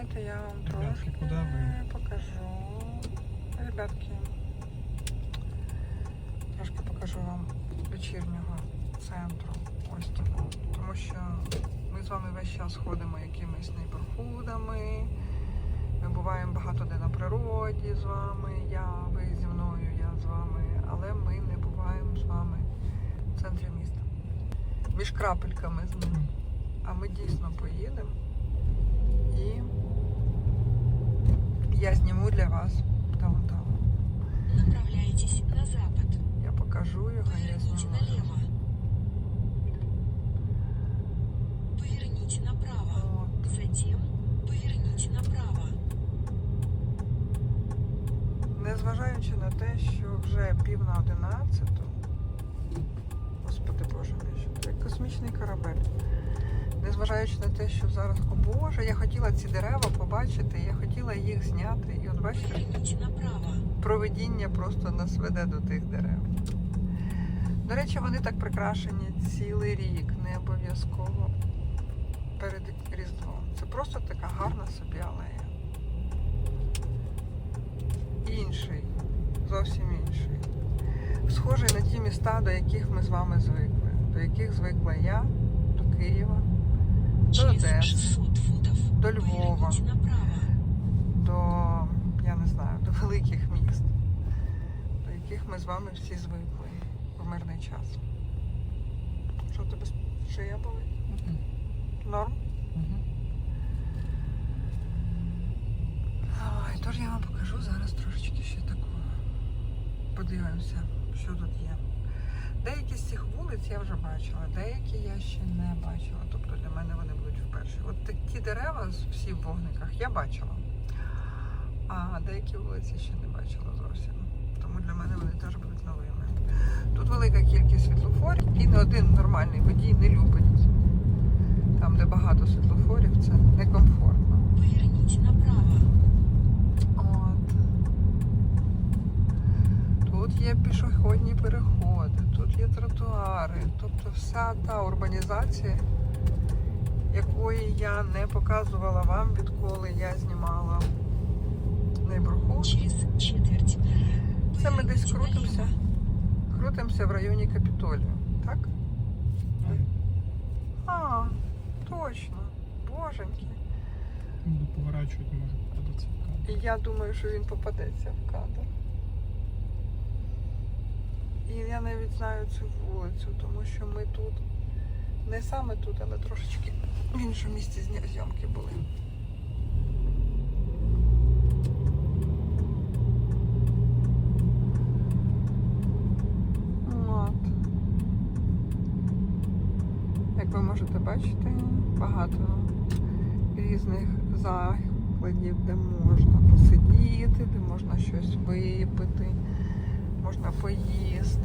давайте я вам трошки покажу. Ребятки, трошки покажу вам вечірнього центру. Ось. Тому що ми з вами весь час ходимо якимись нейборхудами. Ми буваємо багато де на природі з вами. Я, ви зі мною, я з вами. Але ми не буваємо з вами в центрі міста. Між крапельками з ним. А ми дійсно поїдемо. І я зніму для вас даунтаун. Направляйтесь на запад. Я покажу його, я Поверните зніму. налево. Поверните направо. От. Затем поверните направо. Незважаючи на те, що вже пів на одинадцяту, господи Боже мій, це космічний корабель. Незважаючи на те, що зараз, о Боже, я хотіла ці дерева побачити, я хотіла їх зняти. І от бачите, проведіння просто нас веде до тих дерев. До речі, вони так прикрашені цілий рік, не обов'язково перед Різдвом. Це просто така гарна собі алея. Інший, зовсім інший. Схожий на ті міста, до яких ми з вами звикли, до яких звикла я, до Києва, до Одеси, до Львова, до, я не знаю, до великих міст, до яких ми з вами всі звикли в мирний час. Що тебе шия болить? Норм? Ой, тож я вам покажу зараз трошечки ще таку. Подивимося, що тут є. Деякі вулиць я вже бачила, деякі я ще не бачила. Тобто для мене вони будуть вперше. От такі дерева всі в вогниках я бачила. А деякі вулиці ще не бачила зовсім. Тому для мене вони теж будуть новими. Тут велика кількість світлофорів і не один нормальний водій не любить. Там, де багато світлофорів, це некомфортно. Поверните направо. От. Тут є пішохідні переходи, тут є тротуари. Тобто вся та урбанізація, якої я не показувала вам, відколи я знімала четверть. Це ми десь крутимося. Крутимося в районі Капітолію, так? А, точно. Боженьки. Буду поворачувати, може попадеться в кадр. І я думаю, що він попадеться в кадр. І я навіть знаю цю вулицю, тому що ми тут, не саме тут, але трошечки в іншому місці зйомки були. От. Як ви можете бачити, багато різних закладів, де можна посидіти, де можна щось випити, можна поїсти.